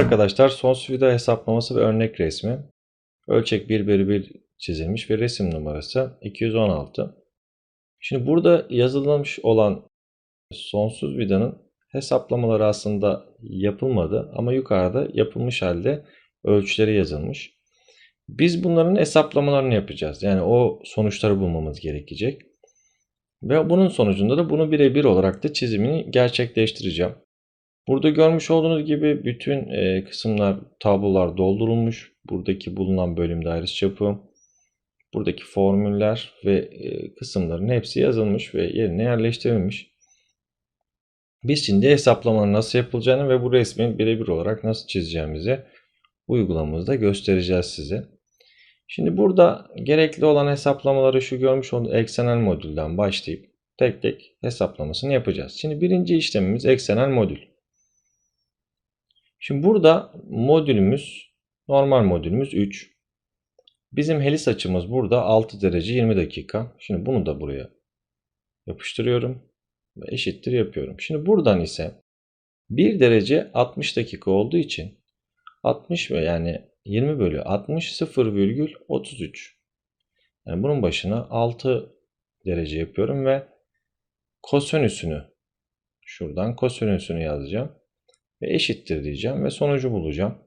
arkadaşlar sonsuz vida hesaplaması ve örnek resmi. Ölçek 1 bölü 1 çizilmiş ve resim numarası 216. Şimdi burada yazılmış olan sonsuz vidanın hesaplamaları aslında yapılmadı ama yukarıda yapılmış halde ölçüleri yazılmış. Biz bunların hesaplamalarını yapacağız. Yani o sonuçları bulmamız gerekecek. Ve bunun sonucunda da bunu birebir olarak da çizimini gerçekleştireceğim. Burada görmüş olduğunuz gibi bütün e, kısımlar, tablolar doldurulmuş. Buradaki bulunan bölüm dairesi çapı, buradaki formüller ve e, kısımların hepsi yazılmış ve yerine yerleştirilmiş. Biz şimdi hesaplamanın nasıl yapılacağını ve bu resmi birebir olarak nasıl çizeceğimizi uygulamamızda göstereceğiz size. Şimdi burada gerekli olan hesaplamaları şu görmüş olduğunuz eksenel modülden başlayıp tek tek hesaplamasını yapacağız. Şimdi birinci işlemimiz eksenel modül. Şimdi burada modülümüz normal modülümüz 3. Bizim helis açımız burada 6 derece 20 dakika. Şimdi bunu da buraya yapıştırıyorum ve eşittir yapıyorum. Şimdi buradan ise 1 derece 60 dakika olduğu için 60 ve yani 20 bölü 60 0,33. Yani bunun başına 6 derece yapıyorum ve kosinüsünü şuradan kosinüsünü yazacağım ve eşittir diyeceğim ve sonucu bulacağım.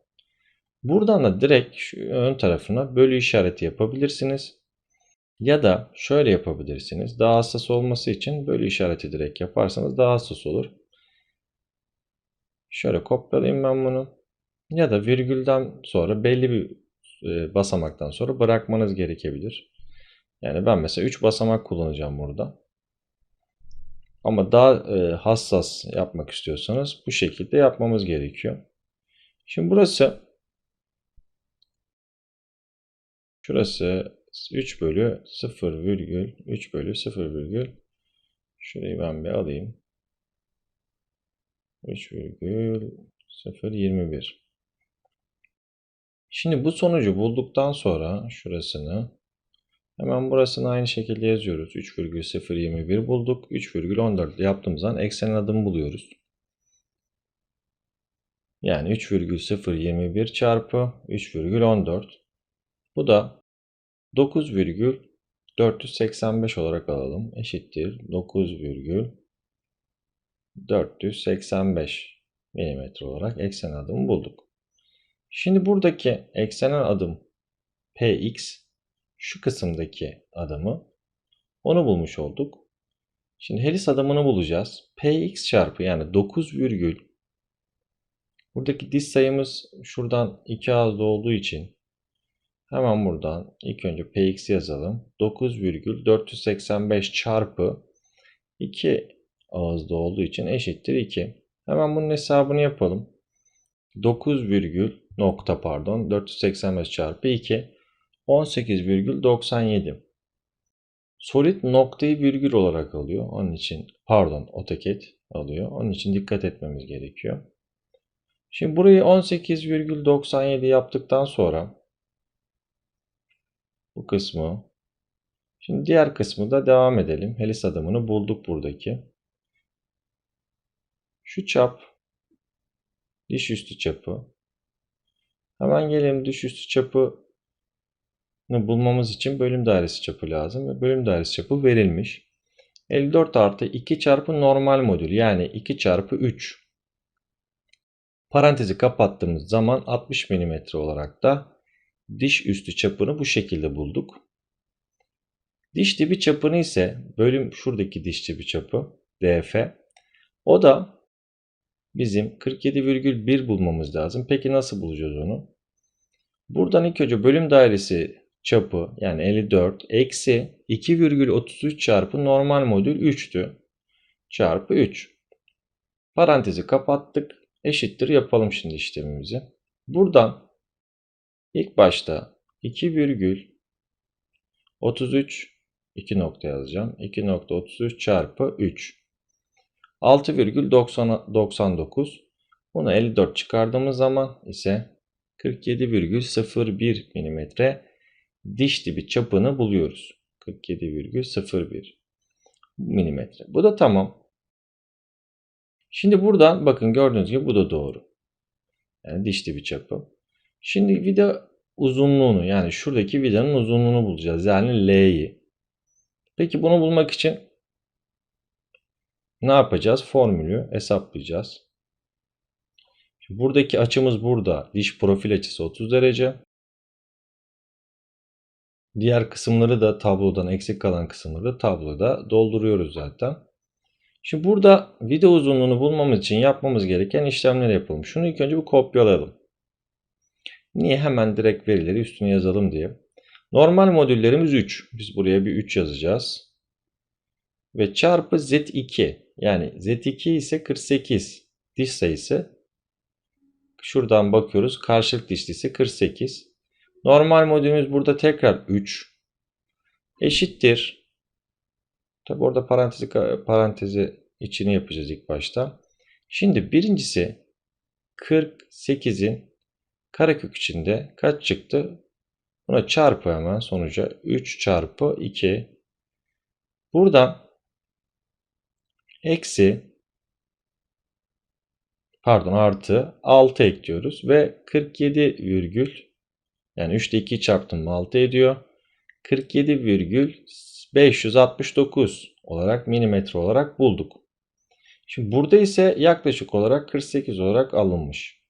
Buradan da direkt şu ön tarafına bölü işareti yapabilirsiniz. Ya da şöyle yapabilirsiniz. Daha hassas olması için bölü işareti direkt yaparsanız daha hassas olur. Şöyle kopyalayayım ben bunu. Ya da virgülden sonra belli bir e, basamaktan sonra bırakmanız gerekebilir. Yani ben mesela 3 basamak kullanacağım burada. Ama daha e, hassas yapmak istiyorsanız bu şekilde yapmamız gerekiyor. Şimdi burası şurası 3 bölü 0 virgül 3 bölü 0 virgül şurayı ben bir alayım. 3 virgül 0 21 Şimdi bu sonucu bulduktan sonra şurasını hemen burasını aynı şekilde yazıyoruz. 3,021 bulduk. 3,14 yaptığımızdan eksen adımı buluyoruz. Yani 3,021 çarpı 3,14. Bu da 9,485 olarak alalım. Eşittir 9,485 mm olarak eksen adımı bulduk. Şimdi buradaki eksenel adım px şu kısımdaki adımı onu bulmuş olduk. Şimdi helis adımını bulacağız. px çarpı yani 9 virgül buradaki diş sayımız şuradan 2 ağızda olduğu için hemen buradan ilk önce px yazalım. 9,485 çarpı 2 ağızda olduğu için eşittir 2. Hemen bunun hesabını yapalım. 9 virgül nokta pardon 485 çarpı 2 18,97 Solid noktayı virgül olarak alıyor. Onun için pardon AutoCAD alıyor. Onun için dikkat etmemiz gerekiyor. Şimdi burayı 18,97 yaptıktan sonra bu kısmı şimdi diğer kısmı da devam edelim. Helis adımını bulduk buradaki. Şu çap diş üstü çapı Hemen gelelim düş üstü çapı bulmamız için bölüm dairesi çapı lazım. Ve bölüm dairesi çapı verilmiş. 54 artı 2 çarpı normal modül yani 2 çarpı 3. Parantezi kapattığımız zaman 60 mm olarak da diş üstü çapını bu şekilde bulduk. Diş dibi çapını ise bölüm şuradaki diş dibi çapı DF. O da bizim 47,1 bulmamız lazım. Peki nasıl bulacağız onu? Buradan ilk önce bölüm dairesi çapı yani 54 eksi 2,33 çarpı normal modül 3'tü. Çarpı 3. Parantezi kapattık. Eşittir yapalım şimdi işlemimizi. Buradan ilk başta 2,33 2 nokta yazacağım. 2.33 çarpı 3. 6,99 bunu 54 çıkardığımız zaman ise 47,01 mm diş dibi çapını buluyoruz. 47,01 mm. Bu da tamam. Şimdi buradan bakın gördüğünüz gibi bu da doğru. Yani diş dibi çapı. Şimdi vida uzunluğunu yani şuradaki vidanın uzunluğunu bulacağız. Yani L'yi. Peki bunu bulmak için ne yapacağız? Formülü hesaplayacağız. Buradaki açımız burada. Diş profil açısı 30 derece. Diğer kısımları da tablodan eksik kalan kısımları da tabloda dolduruyoruz zaten. Şimdi burada vida uzunluğunu bulmamız için yapmamız gereken işlemler yapalım. Şunu ilk önce bir kopyalayalım. Niye hemen direkt verileri üstüne yazalım diye. Normal modüllerimiz 3. Biz buraya bir 3 yazacağız. Ve çarpı Z2. Yani Z2 ise 48. Diş sayısı. Şuradan bakıyoruz. Karşılık dişli ise 48. Normal modülümüz burada tekrar 3. Eşittir. Tabi orada parantezi, parantezi içini yapacağız ilk başta. Şimdi birincisi 48'in karekök içinde kaç çıktı? Buna çarpı hemen sonuca 3 çarpı 2. Buradan eksi pardon artı 6 ekliyoruz ve 47 virgül yani 3'te 2 çarptım 6 ediyor. 47 virgül 569 olarak milimetre olarak bulduk. Şimdi burada ise yaklaşık olarak 48 olarak alınmış.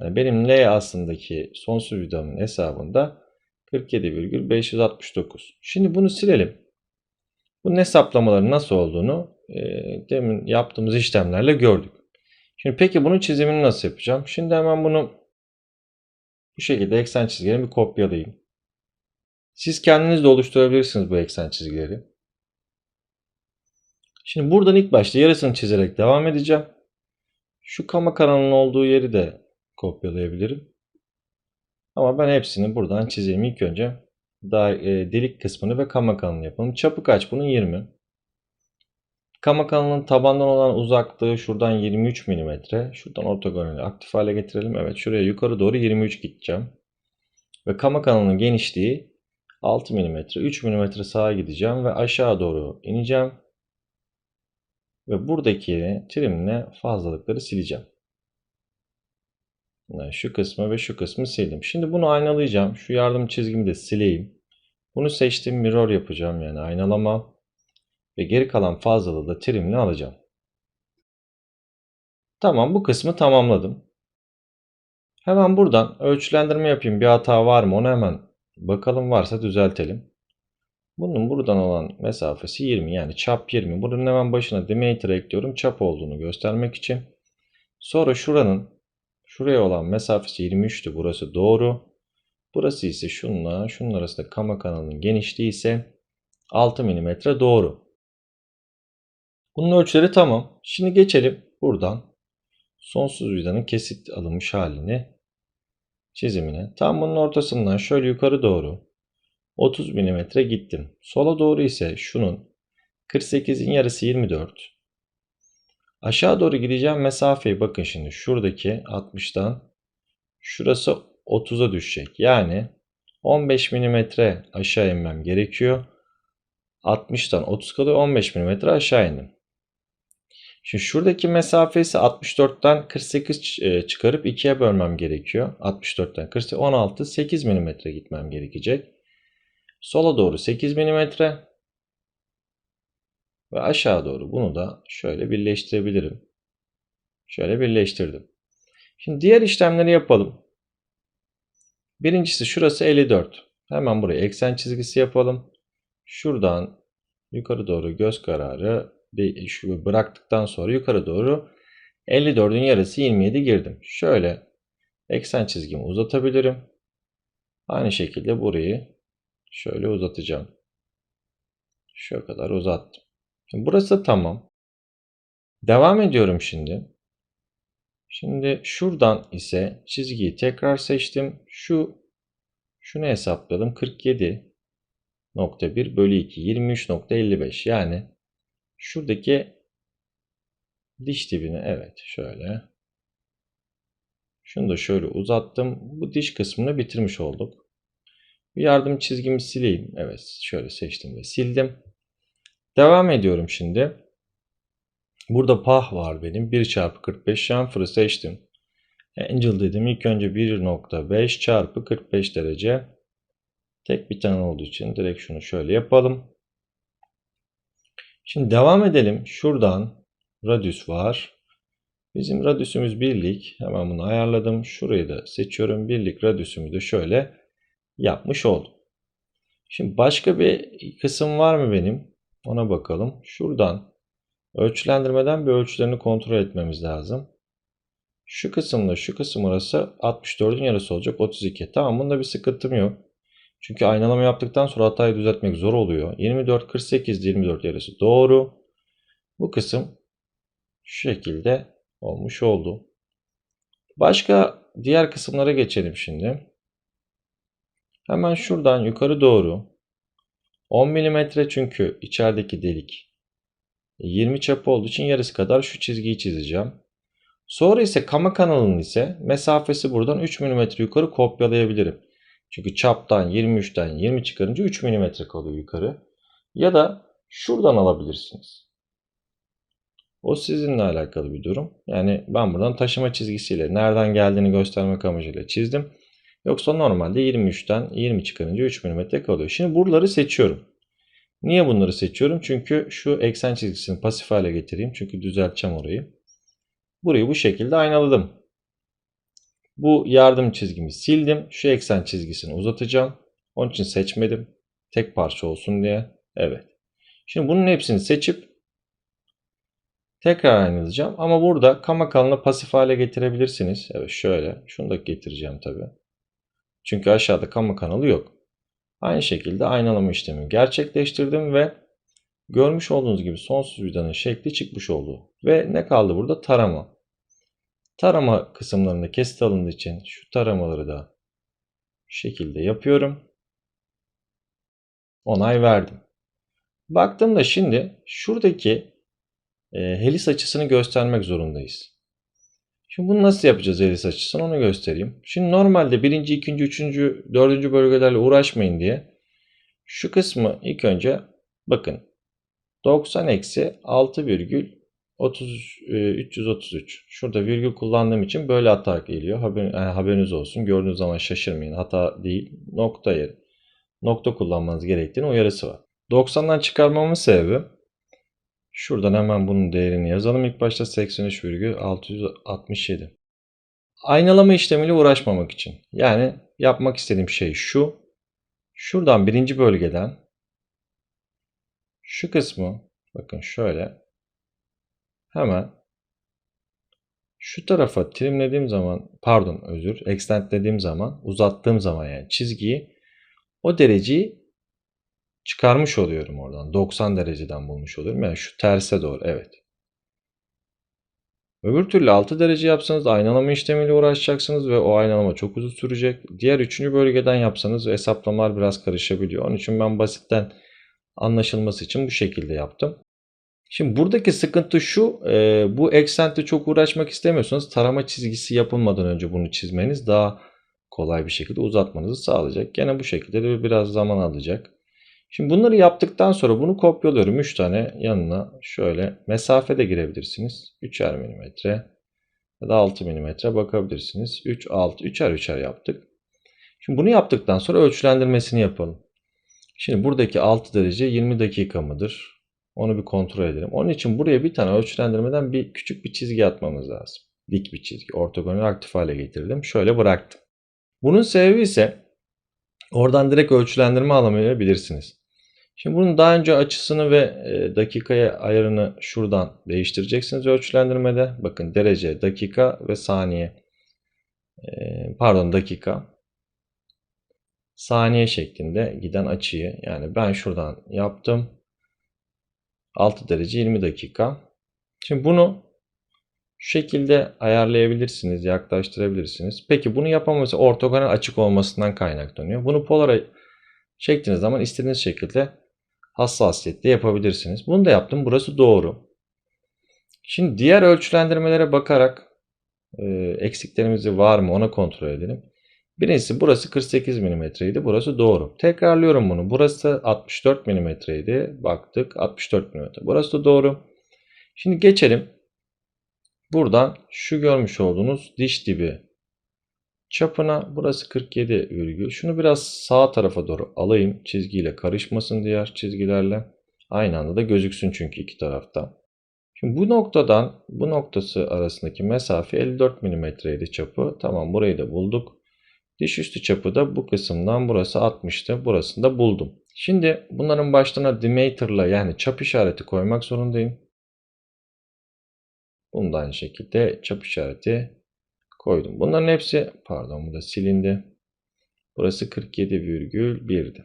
Yani benim L aslındaki sonsuz vidamın hesabında 47,569. Şimdi bunu silelim. Bunun hesaplamaları nasıl olduğunu e, demin yaptığımız işlemlerle gördük. Şimdi peki bunun çizimini nasıl yapacağım? Şimdi hemen bunu bu şekilde eksen çizgilerimi kopyalayayım. Siz kendiniz de oluşturabilirsiniz bu eksen çizgileri. Şimdi buradan ilk başta yarısını çizerek devam edeceğim. Şu kama kanalının olduğu yeri de kopyalayabilirim. Ama ben hepsini buradan çizeyim. İlk önce daha, e, delik kısmını ve kama kanalını yapalım. Çapı kaç bunun? 20. Kama kanalının tabandan olan uzaklığı şuradan 23 mm. Şuradan ortogonali aktif hale getirelim. Evet şuraya yukarı doğru 23 gideceğim. Ve kama kanalının genişliği 6 mm. 3 mm sağa gideceğim ve aşağı doğru ineceğim. Ve buradaki trimle fazlalıkları sileceğim. Yani şu kısmı ve şu kısmı sildim. Şimdi bunu aynalayacağım. Şu yardım çizgimi de sileyim. Bunu seçtim mirror yapacağım yani aynalama. Ve geri kalan fazlalığı da trimle alacağım. Tamam bu kısmı tamamladım. Hemen buradan ölçülendirme yapayım. Bir hata var mı onu hemen bakalım varsa düzeltelim. Bunun buradan olan mesafesi 20 yani çap 20. Bunun hemen başına diameter ekliyorum çap olduğunu göstermek için. Sonra şuranın şuraya olan mesafesi 23'tü burası doğru. Burası ise şunla şunun arasında kama kanalının genişliği ise 6 mm doğru. Bunun ölçüleri tamam. Şimdi geçelim buradan sonsuz vidanın kesit alınmış halini çizimine. Tam bunun ortasından şöyle yukarı doğru 30 mm gittim. Sola doğru ise şunun 48'in yarısı 24. Aşağı doğru gideceğim mesafeyi bakın şimdi şuradaki 60'tan şurası 30'a düşecek. Yani 15 mm aşağı inmem gerekiyor. 60'tan 30 kalıyor 15 mm aşağı indim. Şimdi şuradaki mesafe ise 64'ten 48 e, çıkarıp 2'ye bölmem gerekiyor. 64'ten 48 16 8 mm gitmem gerekecek. Sola doğru 8 mm ve aşağı doğru bunu da şöyle birleştirebilirim. Şöyle birleştirdim. Şimdi diğer işlemleri yapalım. Birincisi şurası 54. Hemen buraya eksen çizgisi yapalım. Şuradan yukarı doğru göz kararı şu bıraktıktan sonra yukarı doğru 54'ün yarısı 27 girdim. Şöyle eksen çizgimi uzatabilirim. Aynı şekilde burayı şöyle uzatacağım. Şu kadar uzattım. Şimdi burası tamam. Devam ediyorum şimdi. Şimdi şuradan ise çizgiyi tekrar seçtim. Şu şunu hesapladım. 47.1 bölü 2 23.55 yani şuradaki diş dibini evet şöyle şunu da şöyle uzattım. Bu diş kısmını bitirmiş olduk. Bir yardım çizgimi sileyim. Evet şöyle seçtim ve sildim. Devam ediyorum şimdi. Burada pah var benim. 1 çarpı 45 chamfer'ı seçtim. Angel dedim ilk önce 1.5 çarpı 45 derece. Tek bir tane olduğu için direkt şunu şöyle yapalım. Şimdi devam edelim. Şuradan radius var. Bizim radiusümüz birlik. Hemen bunu ayarladım. Şurayı da seçiyorum. Birlik radiusümü de şöyle yapmış oldum. Şimdi başka bir kısım var mı benim? Ona bakalım. Şuradan ölçülendirmeden bir ölçülerini kontrol etmemiz lazım. Şu kısımla şu kısım arası 64'ün yarısı olacak 32. Tamam bunda bir sıkıntım yok. Çünkü aynalama yaptıktan sonra hatayı düzeltmek zor oluyor. 24 48 24 yarısı doğru. Bu kısım şu şekilde olmuş oldu. Başka diğer kısımlara geçelim şimdi. Hemen şuradan yukarı doğru 10 mm çünkü içerideki delik 20 çapı olduğu için yarısı kadar şu çizgiyi çizeceğim. Sonra ise kama kanalının ise mesafesi buradan 3 mm yukarı kopyalayabilirim. Çünkü çaptan 23'ten 20 çıkarınca 3 mm kalıyor yukarı. Ya da şuradan alabilirsiniz. O sizinle alakalı bir durum. Yani ben buradan taşıma çizgisiyle nereden geldiğini göstermek amacıyla çizdim. Yoksa normalde 23'ten 20 çıkarınca 3 mm kalıyor. Şimdi buraları seçiyorum. Niye bunları seçiyorum? Çünkü şu eksen çizgisini pasif hale getireyim. Çünkü düzelteceğim orayı. Burayı bu şekilde aynaladım. Bu yardım çizgimi sildim. Şu eksen çizgisini uzatacağım. Onun için seçmedim. Tek parça olsun diye. Evet. Şimdi bunun hepsini seçip tekrar aynalayacağım. Ama burada kama kalını pasif hale getirebilirsiniz. Evet şöyle. Şunu da getireceğim tabi. Çünkü aşağıda kama kanalı yok. Aynı şekilde aynalama işlemi gerçekleştirdim ve görmüş olduğunuz gibi sonsuz vidanın şekli çıkmış oldu. Ve ne kaldı burada? Tarama. Tarama kısımlarında kesit alındığı için şu taramaları da şu şekilde yapıyorum. Onay verdim. Baktığımda şimdi şuradaki e, helis açısını göstermek zorundayız. Şimdi bunu nasıl yapacağız helis açısını onu göstereyim. Şimdi normalde birinci, ikinci, üçüncü, dördüncü bölgelerle uğraşmayın diye şu kısmı ilk önce bakın 90 eksi 6 virgül 30, 333. Şurada virgül kullandığım için böyle hata geliyor. Haber, yani haberiniz olsun. Gördüğünüz zaman şaşırmayın. Hata değil. Nokta yeri. Nokta kullanmanız gerektiğini uyarısı var. 90'dan çıkarmamın sebebi şuradan hemen bunun değerini yazalım. İlk başta 83,667. Aynalama işlemiyle uğraşmamak için. Yani yapmak istediğim şey şu. Şuradan birinci bölgeden şu kısmı bakın şöyle hemen şu tarafa trimlediğim zaman pardon özür extendlediğim zaman uzattığım zaman yani çizgiyi o dereceyi çıkarmış oluyorum oradan. 90 dereceden bulmuş oluyorum. Yani şu terse doğru evet. Öbür türlü 6 derece yapsanız aynalama işlemiyle uğraşacaksınız ve o aynalama çok uzun sürecek. Diğer üçüncü bölgeden yapsanız hesaplamalar biraz karışabiliyor. Onun için ben basitten anlaşılması için bu şekilde yaptım. Şimdi buradaki sıkıntı şu, e, bu eksentte çok uğraşmak istemiyorsanız tarama çizgisi yapılmadan önce bunu çizmeniz daha kolay bir şekilde uzatmanızı sağlayacak. Gene bu şekilde de biraz zaman alacak. Şimdi bunları yaptıktan sonra bunu kopyalıyorum. 3 tane yanına şöyle mesafe de girebilirsiniz. 3'er milimetre ya da 6 milimetre bakabilirsiniz. 3, 6, 3'er 3'er yaptık. Şimdi bunu yaptıktan sonra ölçülendirmesini yapalım. Şimdi buradaki 6 derece 20 dakika mıdır? Onu bir kontrol edelim. Onun için buraya bir tane ölçülendirmeden bir küçük bir çizgi atmamız lazım. Dik bir çizgi. Ortogonal aktif hale getirdim. Şöyle bıraktım. Bunun sebebi ise oradan direkt ölçülendirme alamayabilirsiniz. Şimdi bunun daha önce açısını ve e, dakikaya ayarını şuradan değiştireceksiniz ölçülendirmede. Bakın derece, dakika ve saniye. E, pardon dakika. Saniye şeklinde giden açıyı yani ben şuradan yaptım. 6 derece 20 dakika. Şimdi bunu şu şekilde ayarlayabilirsiniz, yaklaştırabilirsiniz. Peki bunu yapamazsa ortogonal açık olmasından kaynaklanıyor. Bunu polara çektiğiniz zaman istediğiniz şekilde hassasiyetle yapabilirsiniz. Bunu da yaptım. Burası doğru. Şimdi diğer ölçülendirmelere bakarak eksiklerimizi var mı ona kontrol edelim. Birincisi burası 48 mm idi. Burası doğru. Tekrarlıyorum bunu. Burası 64 mm idi. Baktık 64 mm. Burası da doğru. Şimdi geçelim. Buradan şu görmüş olduğunuz diş dibi Çapına burası 47 virgül. Şunu biraz sağ tarafa doğru alayım. Çizgiyle karışmasın diğer çizgilerle. Aynı anda da gözüksün çünkü iki tarafta. Şimdi bu noktadan bu noktası arasındaki mesafe 54 mm idi çapı. Tamam burayı da bulduk. Diş üstü çapı da bu kısımdan burası 60'tı. Burasını da buldum. Şimdi bunların başlarına dimeter'la yani çap işareti koymak zorundayım. Bunu da aynı şekilde çap işareti koydum. Bunların hepsi pardon bu da silindi. Burası 47,1'di.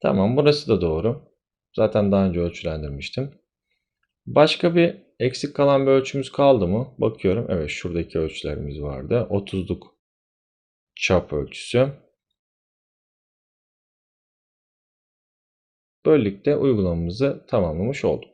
Tamam burası da doğru. Zaten daha önce ölçülendirmiştim. Başka bir eksik kalan bir ölçümüz kaldı mı? Bakıyorum. Evet şuradaki ölçülerimiz vardı. 30'luk çap ölçüsü. Böylelikle uygulamamızı tamamlamış olduk.